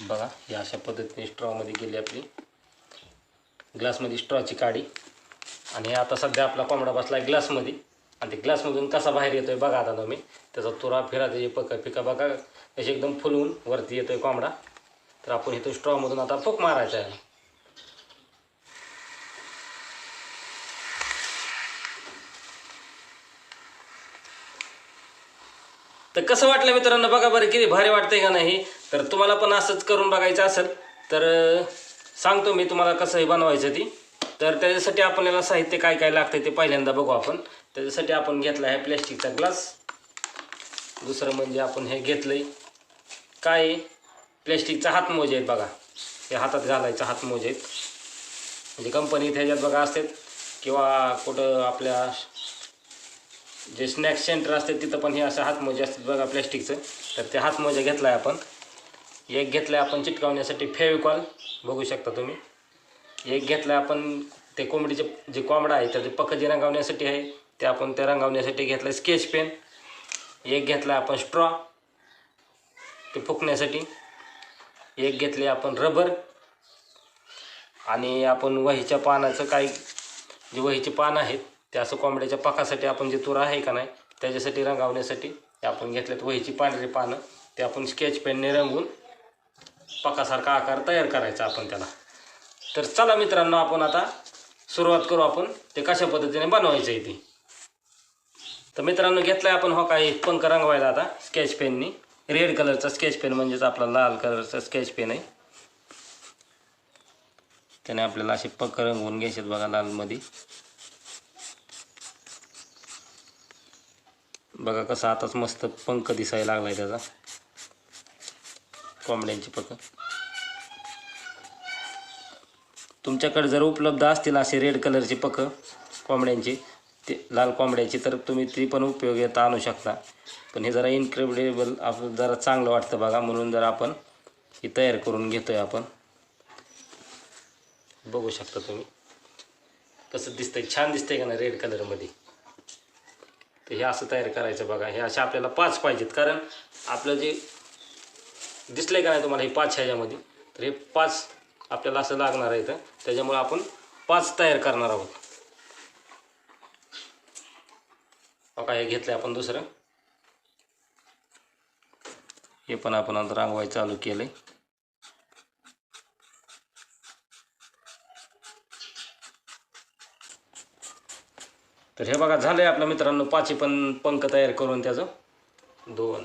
बघा या अशा पद्धतीने स्ट्रॉमध्ये गेली आपली. ग्लासमध्ये स्ट्रॉची काडी. आणि हे आता सध्या आपला कोंबडा बसला आहे ग्लासमध्ये आणि ते ग्लासमधून कसा बाहेर येतो आहे बघा आता तुम्ही. त्याचा तुरा फिरा त्याची पका पिका बघा. असे एकदम फुलवून वरती येतो आहे कोंबडा. तर आपण इथं स्ट्रॉमधून आता फूक मारायचा आहे. तर कसं वाटलं मित्रांनो बघा बरं किती भारी वाटतंय का नाही. तर तुम्हाला पण असंच करून बघायचं असेल तर सांगतो मी तुम्हाला कसं हे बनवायचं ती. तर त्याच्यासाठी आपल्याला साहित्य काय काय लागतं ते पहिल्यांदा बघू आपण. त्याच्यासाठी आपण घेतला आहे प्लॅस्टिकचा ग्लास. दुसरं म्हणजे आपण हे घेतलंय काय प्लॅस्टिकचा हातमोजे आहेत बघा. हे हातात घालायचं हातमोजे आहेत. म्हणजे कंपनीत ह्याच्यात बघा असतात किंवा कुठं आपल्या जे स्नॅक्स सेंटर असते तिथं पण हे असं हातमोजे असतात बघा प्लॅस्टिकचं तर ते हातमोजा घेतला आहे आपण. एक घेतला आहे आपण चिटकावण्यासाठी फेविकॉल बघू शकता तुम्ही. एक घेतला आहे आपण ते कोंबडीचे जे कोंबडा आहे त्याचे पक्क जे रंगवण्यासाठी आहे ते आपण ते रंगवण्यासाठी घेतलं आहे स्केच पेन एक घेतला आहे आपण स्ट्रॉ ते फुकण्यासाठी. एक घेतले आपण रबर आणि आपण वहीच्या पानाचं काही जे वहीचे पानं आहेत ते असं कोंबड्याच्या पाकासाठी आपण जे तुरा आहे का नाही त्याच्यासाठी रंगवण्यासाठी ते आपण घेतल्यात वहीची पांढरी पानं. ते आपण स्केच पेनने रंगून पाकासारखा आकार तयार करायचा आपण त्याला. तर चला मित्रांनो आपण आता सुरुवात करू आपण. ते कशा पद्धतीने बनवायचं आहे ते. तर मित्रांनो घेतलाय आपण हो काही पंख रंगवायला आता स्केच पेननी रेड कलरचा स्केच पेन म्हणजेच आपला लाल कलरचा स्केच पेन आहे. त्याने आपल्याला असे पंख रंगवून घ्यायचे बघा लालमध्ये. बघा कसा आताच मस्त पंख दिसायला लागला आहे त्याचा. कोंबड्यांची पंख. तुमच्याकडे जर उपलब्ध असतील असे रेड कलरचे पक कोंबड्यांचे ते लाल कोंबड्याची तर तुम्ही ती पण उपयोगात आणू शकता. पण हे जरा इनक्रेडिबल आपलं जरा चांगलं वाटतं बघा म्हणून जर आपण ही तयार करून घेतो आहे आपण. बघू शकता तुम्ही. कसं दिसतंय छान दिसतंय का ना रेड कलरमध्ये तर हे असं तयार करायचं बघा. हे असे आपल्याला पाच पाहिजेत. कारण आपलं जे दिसलंय का नाही तुम्हाला हे पाच ह्याच्यामध्ये? तर हे पाच आपल्याला असं लागणार आहे तर त्याच्यामुळे आपण पाच तयार करणार आहोत. बघा हे घेतलं आपण दुसरं. हे पण आपण आता रांगवाय चालू आहे तर हे बघा झालं आहे आपल्या मित्रांनो पाचही पण पंख तयार करून त्याचं. दोन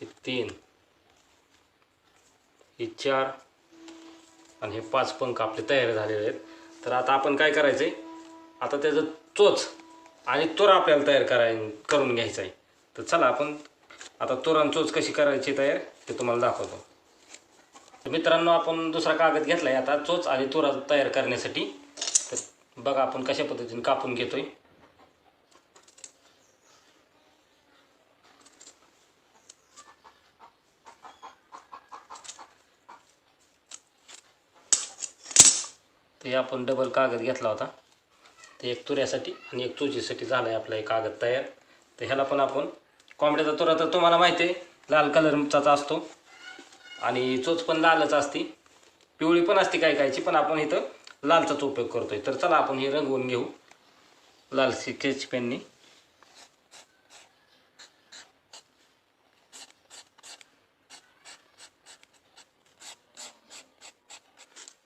हे तीन हे चार आणि हे पाच पंख आपले तयार झालेले आहेत. तर आता आपण काय करायचं आहे आता त्याचं चोच आणि तोर आपल्याला तयार कराय करून घ्यायचा आहे. तर चला आपण आता तोर चोच कशी करायची तयार ते तुम्हाला दाखवतो. मित्रांनो आपण दुसरा कागद घेतला आहे आता चोच आणि तोरा तयार करण्यासाठी बघा आपण कशा पद्धतीने कापून घेतोय. ते आपण डबल कागद घेतला होता. ते एक तुऱ्यासाठी आणि एक चोचीसाठी झाला आहे आपला एक कागद तयार. तर ह्याला पण आपण कोंबड्याचा तुरा तर तुम्हाला माहिती आहे लाल कलरचाच असतो. आणि चोच पण लालच असते. पिवळी पण असते काय कायची पण आपण इथं लालचाच उपयोग करतोय. तर चला आपण हे रंगवून घेऊ. लाल स्केच पेननी.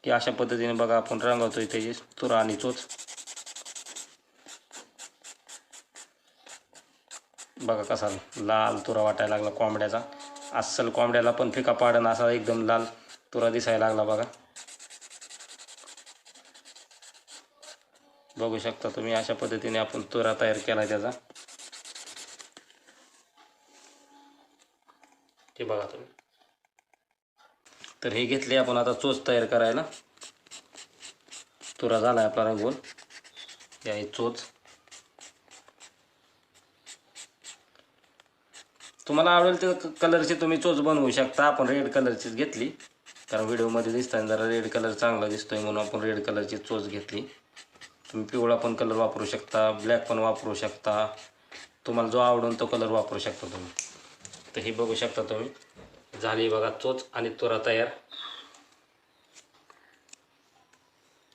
की अशा पद्धतीने बघा आपण रंगवतोय त्याची तुरा आणि चोच बघा कसा लाल तुरा वाटायला लागला कोंबड्याचा. अस्सल कोंबड्याला पण फिका पाडण असा एकदम लाल तुरा दिसायला लागला बघा. बघू शकता तुम्ही अशा पद्धतीने आपण तुरा तयार केला त्याचा. ते बघा तुम्ही. तर हे घेतले आपण आता चोच तयार करायला. तुरा झाला आपला रंगवून हे आहे चोच. तुम्हाला आवडेल त्या कलरची तुम्ही चोच बनवू शकता. आपण रेड कलरचीच घेतली. कारण व्हिडिओमध्ये दिसताना जरा रेड कलर चांगला दिसतोय म्हणून आपण रेड कलरची चोच घेतली. तुम्ही पिवळा पण कलर वापरू शकता ब्लॅक पण वापरू शकता. तुम्हाला जो आवडेल तो कलर वापरू शकता तुम्ही. तर हे बघू शकता तुम्ही. झाली बघा चोच आणि तुरा तयार.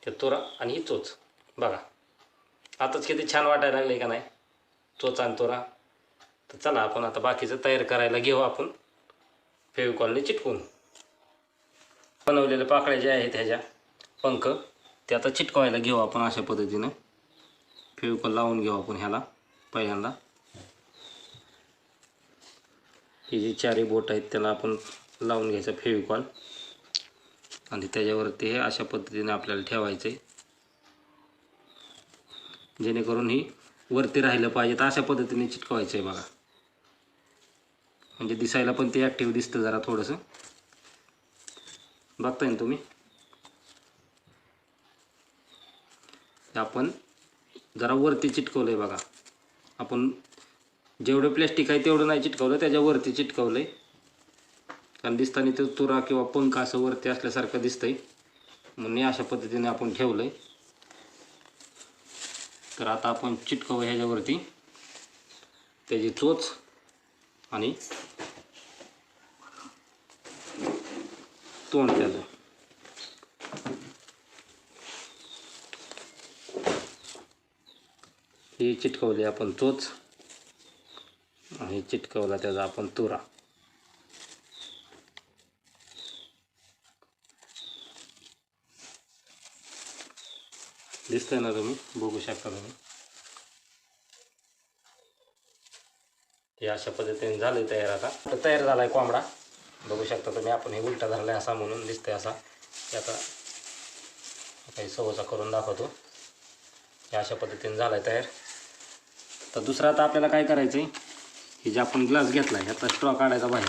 ते तुरा आणि ही चोच बघा. आताच किती छान वाटायला लागले का नाही? चोच आणि तुरा. तर चला आपण आता बाकीचं तयार करायला घेऊ आपण. फेविकॉलने चिटकून. बनवलेल्या पाकळ्या जे आहेत ह्याच्या पंख. ते आता चिटकवायला घेऊ आपण अशा पद्धतीनं. फेविकॉल लावून घेऊ आपण ह्याला पहिल्यांदा. हे जे चारही बोट आहेत त्याला आपण लावून घ्यायचं फेविकॉल. आणि त्याच्यावरती हे अशा पद्धतीने आपल्याला ठेवायचं. आहे जेणेकरून ही वरती राहिलं पाहिजे तर अशा पद्धतीने चिटकवायचं आहे बघा. म्हणजे दिसायला पण ते ॲक्टिव्ह दिसतं जरा थोडंसं. बघताय ना तुम्ही? आपण जरा वरती चिटकवलं आहे बघा. आपण जेवढं प्लॅस्टिक आहे तेवढं नाही चिटकवलं त्याच्यावरती चिटकवलं आहे कारण दिसताना ते तुरा किंवा पंख असं वरती असल्यासारखं दिसतंय. म्हणून अशा पद्धतीने आपण ठेवलं आहे तर आता आपण चिटकवू ह्याच्यावरती. त्याची चोच आणि तोंड त्याचं. हे चिटकवले आपण चोच आणि चिटकवला त्याचा आपण तुरा. दिसतंय ना तुम्ही? बघू शकता तुम्ही? हे अशा पद्धतीने झालं तयार आता. तर तयार झालाय कोंबडा. बघू शकता तुम्ही आपण हे उलटा झालाय असा म्हणून दिसतंय असा. त्याचा आता काही सवचा करून दाखवतो. हे अशा पद्धतीने झालाय तयार. तर दुसरं आता आपल्याला काय करायचं आहे हे जे आपण ग्लास घेतला आहे ह्याचा स्ट्रॉ काढायचा बाहेर.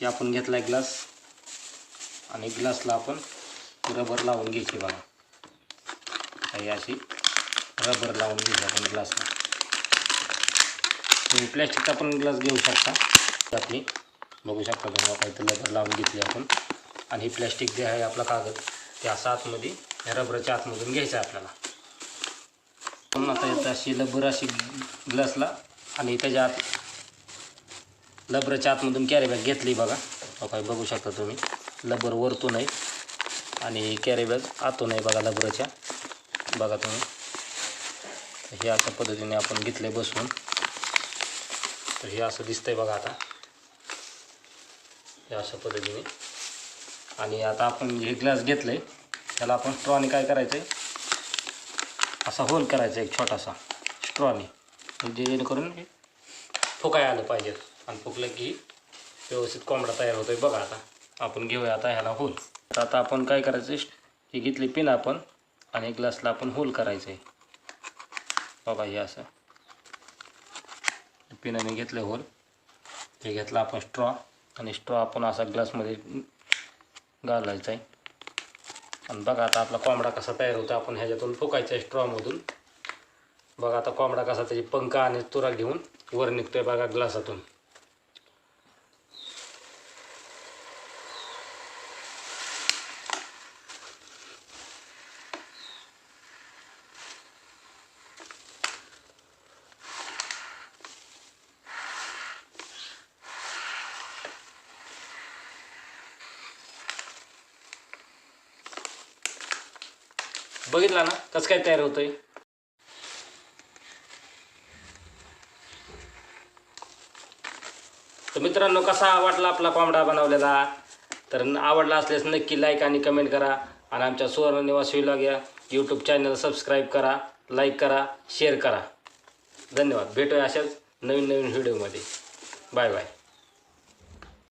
हे आपण घेतला आहे ग्लास. आणि ग्लासला आपण रबर लावून घ्यायची बघा. काही अशी रबर लावून घ्यायची आपण ग्लासला. तुम्ही प्लॅस्टिकचा पण ग्लास घेऊ शकता. आपली बघू शकता तुम्हाला काहीतरी रबर लावून घेतली आपण. आणि ही प्लॅस्टिक जे आहे आपला कागद ते असा आतमध्ये रबरच्या आतमधून घ्यायचं आहे आपल्याला. पण आता येतं अशी लबर अशी ग्लासला आणि त्याच्या आत लबराच्या आतमधून कॅरी बॅग घेतली बघा. हो काय बघू शकता तुम्ही. लबर वरतून आहे आणि कॅरी बॅग आतून आहे बघा लबराच्या. बघा तुम्ही. हे अशा पद्धतीने आपण घेतले बसून. तर हे असं दिसतंय बघा आता. हे अशा पद्धतीने. आणि आता आपण हे ग्लास घेतलंय त्याला आपण स्ट्रॉने काय करायचं आहे असा होल करायचा एक छोटासा स्ट्रॉने म्हणजे जेणेकरून हे फुकाय आलं पाहिजे. आणि फुकलं की व्यवस्थित कोंबडा तयार होतोय बघा आता. आपण घेऊया आता ह्याला होल. तर आता आपण काय करायचं ही घेतली पिन आपण आणि ग्लासला आपण होल करायचं आहे बघा हे असं. पिनाने घेतलं होल. हे घेतलं आपण स्ट्रॉ आणि स्ट्रॉ आपण असा ग्लासमध्ये घालायचा आहे आणि बघा आता आपला कोंबडा कसा तयार होतो. आपण ह्याच्यातून फुकायचा स्ट्रॉमधून बघा आता कोंबडा कसा त्याची पंख आणि तुरा घेऊन वर निघतोय बघा ग्लासातून. बघितला ना? कसं काय तयार होतंय? तर मित्रांनो कसा वाटला आपला कोंबडा बनवलेला? तर आवडला असल्यास नक्की लाईक आणि कमेंट करा. आणि आमच्या सुवर्ण निवास विलॉग घ्या यूट्यूब चॅनल सबस्क्राईब करा लाईक करा शेअर करा. धन्यवाद. भेटूया अशाच नवीन नवीन व्हिडिओमध्ये बाय बाय